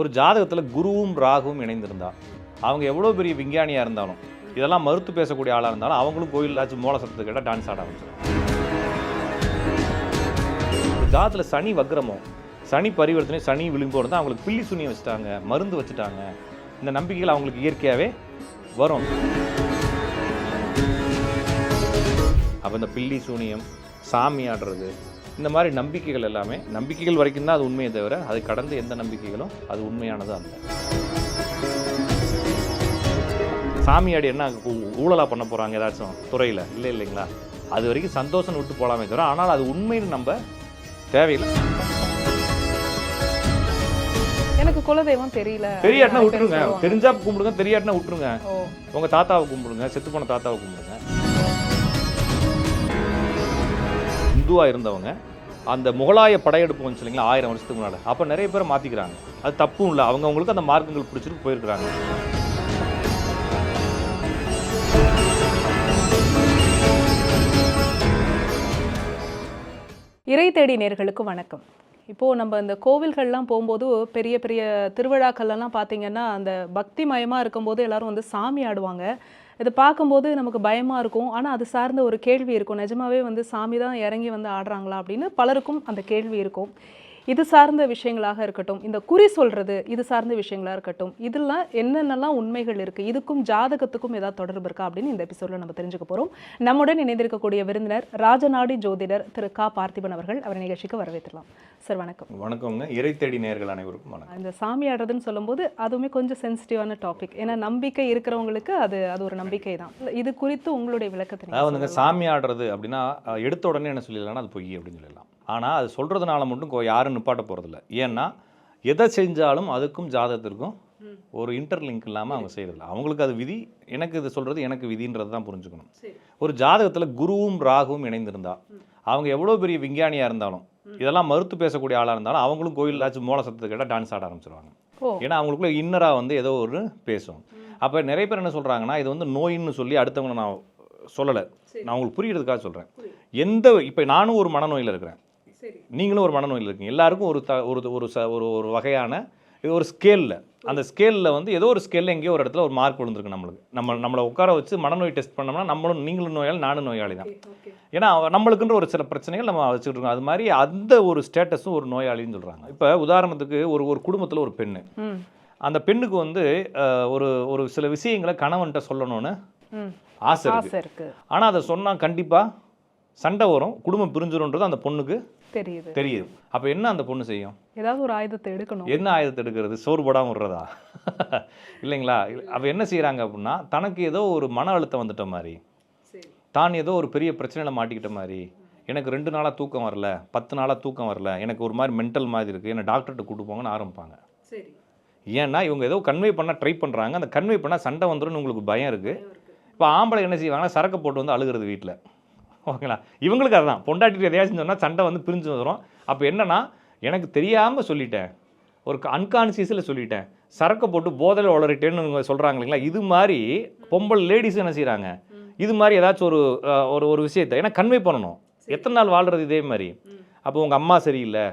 ஒரு ஜாதகத்தில் குருவும் ராகுவும் இணைந்திருந்தா அவங்க எவ்வளோ பெரிய விஞ்ஞானியாக இருந்தாலும் இதெல்லாம் மறுத்து பேசக்கூடிய ஆளாக இருந்தாலும் அவங்களும் கோயிலாச்சும் மூல சத்தத்தை கேட்டால் டான்ஸ் ஆட ஆரம்பிச்சிடும் ஜாதத்தில் சனி வக்ரமோ சனி பரிவர்த்தனை சனி விழுங்கோடு தான் அவங்களுக்கு பில்லி சுனியை வச்சுட்டாங்க மருந்து வச்சுட்டாங்க. இந்த நம்பிக்கைகள் அவங்களுக்கு இயற்கையாகவே வரும். அப்போ இந்த பில்லி சூனியம் சாமி ஆடுறது இந்த மாதிரி நம்பிக்கைகள் எல்லாமே நம்பிக்கைகள் வரைக்கும் தான் அது உண்மையை தவிர அது கடந்த எந்த நம்பிக்கைகளும் அது உண்மையானது அல்ல சாமியாடி என்ன ஊ- ஊழலா பண்ண போகிறாங்க ஏதாச்சும் துறையில்? இல்லை இல்லைங்களா? அது வரைக்கும் சந்தோஷம் விட்டு போகலாமே தவிர ஆனால் அது உண்மைன்னு நம்ம தேவையில்லை. எனக்கு குலதெய்வம் தெரியல. தெரியாட்டினா விட்டுருங்க. தெரிஞ்சா கும்பிடுங்க தெரியாட்டினா விட்டுருங்க. ஓ. உங்கள் தாத்தாவை கும்பிடுங்க செத்து போன தாத்தாவை கும்பிடுங்க. இந்துவாக இருந்தவங்க அந்த முகலாய படையெடுப்பு வந்து இல்லைங்களா ஆயிரம் வருஷத்துக்கு முன்னால். அப்போ நிறைய பேர் மாற்றிக்கிறாங்க அது தப்பும் இல்லை. அவங்கவுங்களுக்கு அந்த மார்க்கங்கள் பிடிச்சிட்டு போயிருக்கிறாங்க. இறை தேடி நேர்களுக்கு வணக்கம். இப்போது நம்ம இந்த கோவில்கள்லாம் போகும்போது பெரிய பெரிய திருவிழாக்கள்லாம் பார்த்தீங்கன்னா அந்த பக்தி மயமாக இருக்கும்போது எல்லோரும் வந்து சாமி ஆடுவாங்க. இதை பார்க்கும்போது நமக்கு பயமாக இருக்கும். ஆனால் அது சார்ந்த ஒரு கேள்வி இருக்கும். நிஜமாவே வந்து சாமி தான் இறங்கி வந்து ஆடுறாங்களா அப்படின்னு பலருக்கும் அந்த கேள்வி இருக்கும். இது சார்ந்த விஷயங்களாக இருக்கட்டும் இந்த குறி சொல்றது இது சார்ந்த விஷயங்களா இருக்கட்டும் இதெல்லாம் என்னென்னலாம் உண்மைகள் இருக்கு இதுக்கும் ஜாதகத்துக்கும் ஏதாவது தொடர்பு இருக்கா அப்படின்னு இந்த எபிசோட்ல நம்ம தெரிஞ்சுக்க போறோம். நம்முடன் இணைந்திருக்கக்கூடிய விருந்தினர் ராஜநாடி ஜோதிடர் திரு கா பார்த்திபன் அவர்கள் அவரை நிகழ்ச்சிக்கு வரவேற்றலாம் சார் வணக்கம். வணக்கங்க இறை தேடி நேர்கள் அனைவருக்கும் வணக்கம். இந்த சாமி ஆடுறதுன்னு சொல்லும்போது அதுவுமே கொஞ்சம் சென்சிட்டிவான டாபிக் ஏன்னா நம்பிக்கை இருக்கிறவங்களுக்கு அது அது ஒரு நம்பிக்கை தான். இது குறித்து உங்களுடைய விளக்கத்தை நீங்க அதாவது வந்துங்க சொல்லலாம். சாமி ஆடுறது அப்படின்னா எடுத்த உடனே என்ன சொல்லிடலாம்னா அது பொய் அப்படின்னு சொல்லலாம் ஆனால் அது சொல்கிறதுனால மட்டும் கொ- யாரும் நிப்பாட்ட போகிறதில்ல ஏன்னா எதை செஞ்சாலும் அதுக்கும் ஜாதகத்திற்கும் ஒரு இன்டர்லிங்க் இல்லாமல் அவங்க செய்கிறதில்ல அவங்களுக்கு அது விதி எனக்கு இது சொல்கிறது எனக்கு விதின்றது தான் புரிஞ்சுக்கணும். ஒரு ஜாதகத்தில் குருவும் ராகுவும் இணைந்திருந்தா அவங்க எவ்வளோ பெரிய விஞ்ஞானியாக இருந்தாலும் இதெல்லாம் மறுத்து பேசக்கூடிய ஆளாக இருந்தாலும் அவங்களும் கோயிலாச்சும் மூல சத்தத்தை கேட்டால் டான்ஸ் ஆட ஆரம்பிச்சிருவாங்க. ஏன்னா அவங்களுக்குள்ள இன்னராக வந்து ஏதோ ஒரு பேசும். அப்போ நிறைய பேர் என்ன சொல்கிறாங்கன்னா இது வந்து நோயின்னு சொல்லி அடுத்தவங்களை நான் சொல்லலை. நான் உங்களுக்கு புரியறதுக்காக சொல்கிறேன் எந்த இப்போ நானும் ஒரு மனநோயில் இருக்கிறேன். நீங்களும் ஒரு மனநோயில் இருக்கீங்க. எல்லாருக்கும் ஒரு த ஒரு ஒரு ச ஒரு ஒரு வகையான ஒரு ஸ்கேலில் அந்த ஸ்கேலில் வந்து ஏதோ ஒரு ஸ்கேலில் எங்கேயோ ஒரு இடத்துல ஒரு மார்க் விழுந்திருக்கு நம்மளுக்கு. நம்ம நம்மளை உட்கார வச்சு மனநோய் டெஸ்ட் பண்ணோம்னா நம்மளும் நீங்களும் நோயாளி நானும் நோயாளி தான். ஏன்னா நம்மளுக்குன்ற ஒரு சில பிரச்சனைகள் நம்ம வச்சுக்கிட்டு இருக்கோம். அது மாதிரி அந்த ஒரு ஸ்டேட்டஸும் ஒரு நோயாளின்னு சொல்கிறாங்க இப்போ உதாரணத்துக்கு ஒரு ஒரு குடும்பத்தில் ஒரு பெண்ணு. அந்த பெண்ணுக்கு வந்து ஒரு ஒரு சில விஷயங்களை கணவன்கிட்ட சொல்லணும்னு ஆசை இருக்கு. ஆசை இருக்கு. ஆனால் அதை சொன்னால் கண்டிப்பாக சண்டை வரும். குடும்பம் பிரிஞ்சிரும்ன்றது அந்த பொண்ணுக்கு தெரியுது. தெரியுது. அப்போ என்ன அந்த பொண்ணு செய்யும்? ஏதாவது ஒரு ஆயுதத்தை எடுக்கணும். என்ன ஆயுதத்தை எடுக்கிறது? சோறு போடாமல் விடுறதா? இல்லைங்களா? அப்போ என்ன செய்கிறாங்க அப்படின்னா தனக்கு ஏதோ ஒரு மன அழுத்தம் வந்துட்ட மாதிரி தான் ஏதோ ஒரு பெரிய பிரச்சனையில் மாட்டிக்கிட்ட மாதிரி எனக்கு ரெண்டு நாளாக தூக்கம் வரல பத்து நாளாக தூக்கம் வரல எனக்கு ஒரு மாதிரி மென்டல் மாதிரி இருக்குது என்னை டாக்டர்கிட்ட கூட்டு போங்கன்னு ஆரம்பிப்பாங்க. ஏன்னா இவங்க ஏதோ கன்வே பண்ண ட்ரை பண்ணுறாங்க அந்த கன்வே பண்ணால் சண்டை வந்துரும்னு உங்களுக்கு பயம் இருக்குது இப்போ ஆம்பளை என்ன செய்வாங்கன்னா சரக்கு போட்டு வந்து அழுகிறது வீட்டில் ஓகேங்களா? இவங்களுக்கு அதுதான். பொண்டாட்டி எதையாச்சும் சொன்னால் சண்டை வந்து பிரிஞ்சு வந்துடும் அப்போ என்னன்னா எனக்கு தெரியாமல் சொல்லிட்டேன். ஒரு அன்கான்சியஸில் சொல்லிட்டேன். சரக்கு போட்டு போதையில் உளறிட்டேன்னு சொல்கிறாங்க இல்லைங்களா? இது மாதிரி பொம்பளை லேடிஸ் என்ன செய்கிறாங்க இது மாதிரி ஏதாச்சும் ஒரு ஒரு ஒரு விஷயத்தை ஏன்னா கன்வே பண்ணணும். எத்தனை நாள் வாழ்கிறது இதே மாதிரி? அப்போ உங்கள் அம்மா சரியில்லை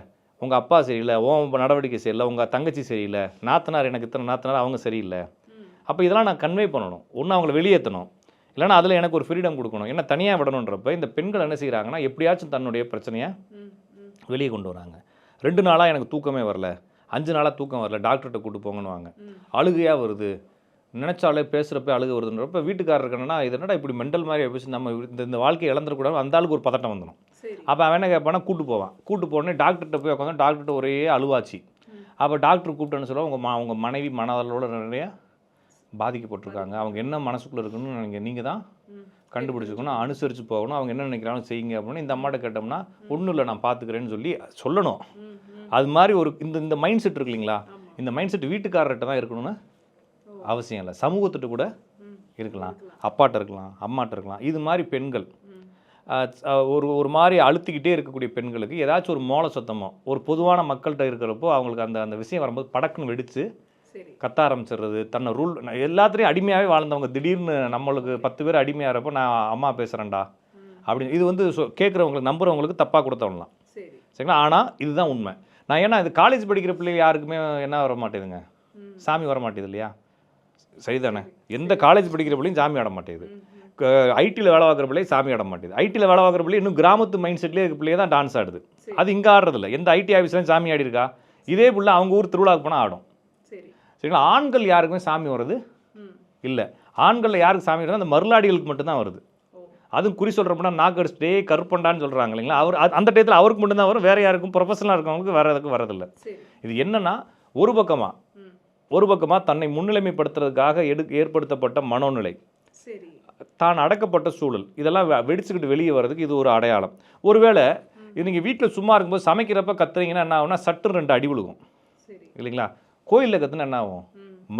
உங்கள் அப்பா சரியில்லை உன் நடவடிக்கை சரியில்லை உங்கள் தங்கச்சி சரியில்லை நாத்தனார் எனக்கு இத்தனை நாத்தனார் அவங்க சரியில்லை. அப்போ இதெல்லாம் நான் கன்வே பண்ணணும். ஒன்று அவங்கள வெளியேற்றணும். இல்லைன்னா அதில் எனக்கு ஒரு ஃப்ரீடம் கொடுக்கணும். என்ன தனியாக விடணுன்றப்ப இந்த பெண்கள் என்ன செய்கிறாங்கன்னா எப்படியாச்சும் தன்னுடைய பிரச்சனையை வெளியே கொண்டு வராங்க. ரெண்டு நாளாக எனக்கு தூக்கமே வரல. அஞ்சு நாளாக தூக்கம் வரல. டாக்டர்கிட்ட கூட்டு போங்கன்னுவாங்க. அழுகையாக வருது. நினச்சாலே பேசுகிறப்ப அழுக வருதுன்றப்ப வீட்டுக்காரர் என்னன்னா இது என்னடா இப்படி மெண்டல் மாதிரி பேசி நம்ம இந்த இந்த வாழ்க்கையை இழந்துடக்கூடாது அந்த ஆளுக்கு ஒரு பதட்டம் வந்துடும் அப்போ அவன் என்ன கேட்பானா கூட்டு போவான். கூட்டு போனே டாக்டர்கிட்ட போய் உட்காந்து டாக்டர்கிட்ட ஒரே அழுவாச்சு. அப்போ டாக்டர் கூப்பிட்டேன்னு சொல்ல உங்கள் மா உங்கள் மனைவி மனதளோட நிறைய பாதிக்கப்பட்டிருக்காங்க. அவங்க என்ன மனசுக்குள்ளே இருக்குன்னு நீங்கள் நீங்கள் தான் கண்டுபிடிச்சிக்கணும் அனுசரித்து போகணும். அவங்க என்ன நினைக்கிறாலும் செய்யுங்க அப்படின்னு இந்த அம்மாட்ட கேட்டோம்னா ஒன்றும் இல்லை நான் பார்த்துக்கிறேன்னு சொல்லி சொல்லணும். அது மாதிரி ஒரு இந்த இந்த மைண்ட் செட் இருக்கு இல்லைங்களா? இந்த மைண்ட் செட் வீட்டுக்காரர்கிட்ட தான் இருக்கணும்னு அவசியம் இல்லை. சமூகத்திட்ட கூட இருக்கலாம். அப்பாட்ட இருக்கலாம் அம்மாட்ட இருக்கலாம். இது மாதிரி பெண்கள். ஒரு ஒரு மாதிரி அழுத்திக்கிட்டே இருக்கக்கூடிய பெண்களுக்கு ஏதாச்சும் ஒரு மோள சத்தமோ ஒரு பொதுவான மக்கள்கிட்ட இருக்கிறப்போ அவங்களுக்கு அந்த அந்த விஷயம் வரும்போது படக்குன்னு வெடிச்சு கத்த ஆரம்பிச்சிடுறது தன்னை ரூல் எல்லாத்துலேயும் அடிமையாகவே வாழ்ந்தவங்க. திடீர்னு நம்மளுக்கு பத்து பேர் அடிமையாகிறப்போ நான் அம்மா பேசுகிறேன்டா அப்படின்னு இது வந்து சொ- கேட்குறவங்களுக்கு நம்புறவங்களுக்கு தப்பாக கொடுத்தவங்களாம் சரிங்களா? ஆனால் இதுதான் உண்மை. நான் ஏன்னா இது காலேஜ் படிக்கிற பிள்ளைங்க யாருக்குமே என்ன வர மாட்டேதுங்க? சாமி வர மாட்டேது இல்லையா? சரிதானே? எந்த காலேஜ் படிக்கிற பிள்ளையும் சாமி ஆட மாட்டேது. ஐடியில் வேலை பார்க்குற பிள்ளை சாமி ஆட மாட்டேது. ஐடியில் வேலை பார்க்குற பிள்ளை இன்னும் கிராமத்து மைண்ட் செட்லேயே இருக்க பிள்ளைங்க தான் டான்ஸ் ஆடுது. அது இங்கே ஆடுறதில்ல. எந்த ஐடி ஆஃபீஸ்லையும் சாமி ஆடி இருக்கா இதே பிள்ளை அவங்க ஊர் திருவிழாவுக்கு போனால் ஆடும். சரிங்களா? ஆண்கள் யாருக்குமே சாமி வருது இல்லை. ஆண்களில் யாருக்கு சாமி வருது அந்த மருளாடிகளுக்கு மட்டும்தான் வருது. அதுவும் குறி சொல்கிறப்பனா அடிச்சுட்டே கருப்பண்டான்னு சொல்கிறாங்க இல்லைங்களா? அவர் அந்த டயத்தில் அவருக்கு மட்டும்தான் வரும். வேற யாருக்கும் ப்ரொஃபஷனலாக இருக்கவங்களுக்கு வரதுக்கு வரதில்லை சரி. இது என்னன்னா ஒரு பக்கமாக ஒரு பக்கமாக தன்னை முன்னிலைமைப்படுத்துறதுக்காக எடு ஏற்படுத்தப்பட்ட மனோநிலை. தான் அடக்கப்பட்ட சூழல். இதெல்லாம் வெடிச்சுக்கிட்டு வெளியே வர்றதுக்கு இது ஒரு அடையாளம். ஒருவேளை இது நீங்கள் வீட்டில் சும்மா இருக்கும்போது சமைக்கிறப்ப கத்துறீங்கன்னா என்ன ஆகும்னா சட்டு ரெண்டு அடி விழுகும். இல்லைங்களா? கோயிலில் கத்துனா என்ன ஆகும்?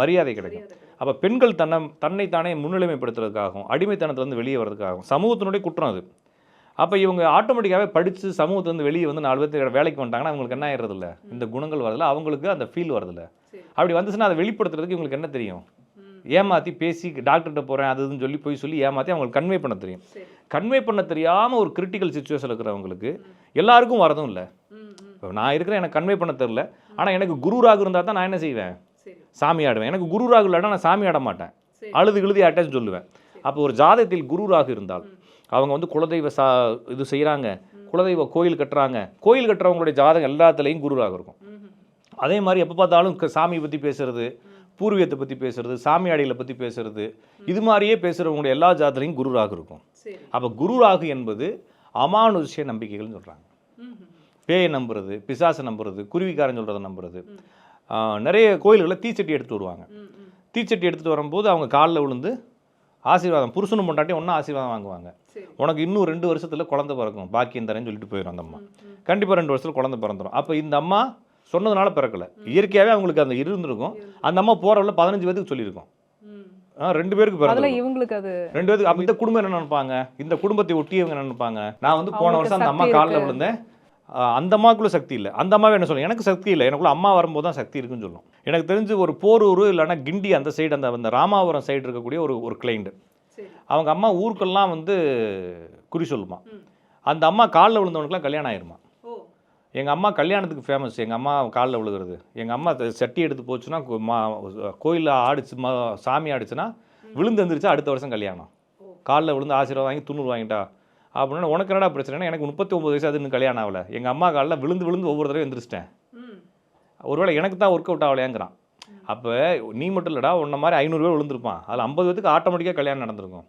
மரியாதை கிடைக்கும். அப்போ பெண்கள் தன்னை தன்னை தானே முன்னிலைமைப்படுத்துறதுக்காகவும் அடிமைத்தனத்துலேருந்து வெளியே வர்றதுக்காகவும் சமூகத்தினுடைய குற்றம் அது. அப்போ இவங்க ஆட்டோமேட்டிக்காகவே படித்து சமூகத்துலேருந்து வெளியே வந்து நாலு பேர் வேலைக்கு வந்துட்டாங்கன்னா அவங்களுக்கு என்ன ஆயிடுறதில்ல? இந்த குணங்கள் வரதில்ல. அவங்களுக்கு அந்த ஃபீல் வரதில்ல. அப்படி வந்துச்சுன்னா அதை வெளிப்படுத்துறதுக்கு இவங்களுக்கு என்ன தெரியும்? ஏமாற்றி பேசி டாக்டர்கிட்ட போகிறேன் அது இதுன்னு சொல்லி போய் சொல்லி ஏமாற்றி அவங்களுக்கு கன்வே பண்ண தெரியும். கன்வே பண்ண தெரியாமல் ஒரு கிரிட்டிக்கல் சுச்சுவேஷன் இருக்கிறவங்களுக்கு எல்லாருக்கும் வரதும் இல்லை. இப்போ நான் இருக்கிறேன் எனக்கு கன்வே பண்ண தெரில ஆனால் எனக்கு குருராக இருந்தால் தான் நான் என்ன செய்வேன்? சாமி ஆடுவேன். எனக்கு குரு ராகு இல்லைன்னா நான் சாமி ஆட மாட்டேன். அழுது எழுதி அட்டாச் சொல்லுவேன். அப்போ ஒரு ஜாதகத்தில் குரு ராகு இருந்தால் அவங்க வந்து குலதெய்வ சா இது செய்கிறாங்க குலதெய்வ கோயில் கட்டுறாங்க. கோயில் கட்டுறவங்களுடைய ஜாதகம் எல்லாத்துலேயும் குரு ராகு இருக்கும். அதே மாதிரி எப்போ பார்த்தாலும் சாமியை பற்றி பேசுறது பூர்வீகத்தை பற்றி பேசுறது சாமியாடிகளை பற்றி பேசுறது இது மாதிரியே பேசுகிறவங்களுடைய எல்லா ஜாதகலையும் குரு ராகு இருக்கும் அப்போ குரு ராகு என்பது அமானுஷ்ய நம்பிக்கைகள்னு சொல்கிறாங்க. பேயை நம்புறது பிசாசை நம்புறது குருவிக்காரன் சொல்கிறத நம்புறது. நிறைய கோயில்களில் தீச்சட்டி எடுத்துட்டு வருவாங்க. தீச்சட்டி எடுத்துகிட்டு வரும்போது அவங்க காலில் விழுந்து ஆசீர்வாதம் புருஷனும் பொண்டாட்டி ஒன்றா ஆசீர்வாதம் வாங்குவாங்க. உனக்கு இன்னும் ரெண்டு வருஷத்தில் குழந்தை பிறக்கும் பாக்கியம் தரேன்னு சொல்லிட்டு போயிடும் அந்த அம்மா. கண்டிப்பாக ரெண்டு வருஷத்தில் குழந்தை பிறந்துடும் அப்போ இந்த அம்மா சொன்னதுனால பிறக்கல. இயற்கையாகவே அவங்களுக்கு அந்த இருந்திருக்கும். அந்த அம்மா போகிறவள்ள பதினஞ்சு பேருக்கு சொல்லியிருக்கோம். ரெண்டு பேருக்கு பிறகு இவங்களுக்கு அது ரெண்டு பேருக்கு அப்போ இந்த குடும்பம் என்ன நினைப்பாங்க? இந்த குடும்பத்தை ஒட்டியவங்க என்ன நினைப்பாங்க? நான் வந்து போன வருஷம் அந்த அம்மா காலில். விழுந்தேன். அந்த அம்மாக்குள்ள சக்தி இல்லை. அந்த அம்மாவே என்ன சொல்லும் எனக்கு சக்தி இல்லை. எனக்குள்ள அம்மா வரும்போது தான் சக்தி இருக்குன்னு சொல்லும். எனக்கு தெரிஞ்சு ஒரு போரூர் இல்லைன்னா கிண்டி அந்த சைடு அந்த அந்த ராமாபுரம் சைடு இருக்கக்கூடிய ஒரு ஒரு கிளைண்ட் சரி. அவங்க அம்மா ஊருக்கெல்லாம் வந்து குறி சொல்லுமா. அந்த அம்மா காலில் விழுந்தவனுக்குலாம் கல்யாணம் ஆயிருமா? எங்கள் அம்மா கல்யாணத்துக்கு ஃபேமஸ் எங்கள் அம்மா காலில் விழுகிறது. எங்கள் அம்மா சட்டி எடுத்து போச்சுன்னா கோயிலில் ஆடிச்சு ம சாமி ஆடிச்சுன்னா விழுந்து வந்துருச்சா அடுத்த வருஷம் கல்யாணம். காலில் விழுந்து ஆசீர்வாதம் வாங்கி துண்ணூறு வாங்கிட்டா. அப்படின்னா உனக்கு என்னடா பிரச்சனைனா எனக்கு முப்பத்தி ஒம்பது வயசு அது இன்னும் கல்யாணம் ஆகல. எங்கள் அம்மா காலில் விழுந்து விழுந்து ஒவ்வொரு தடவை எந்திரிச்சிட்டேன். ஒருவேளை எனக்கு தான் ஒர்க் அவுட் ஆகலையாங்கிறான். அப்போ நீ மட்டும் இல்லைடா உன்ன மாதிரி ஐநூறு பேர் விழுந்திருப்பான். அதில் ஐம்பது பேத்துக்கு ஆட்டோமேட்டிக்காக கல்யாணம் நடந்திருக்கும்.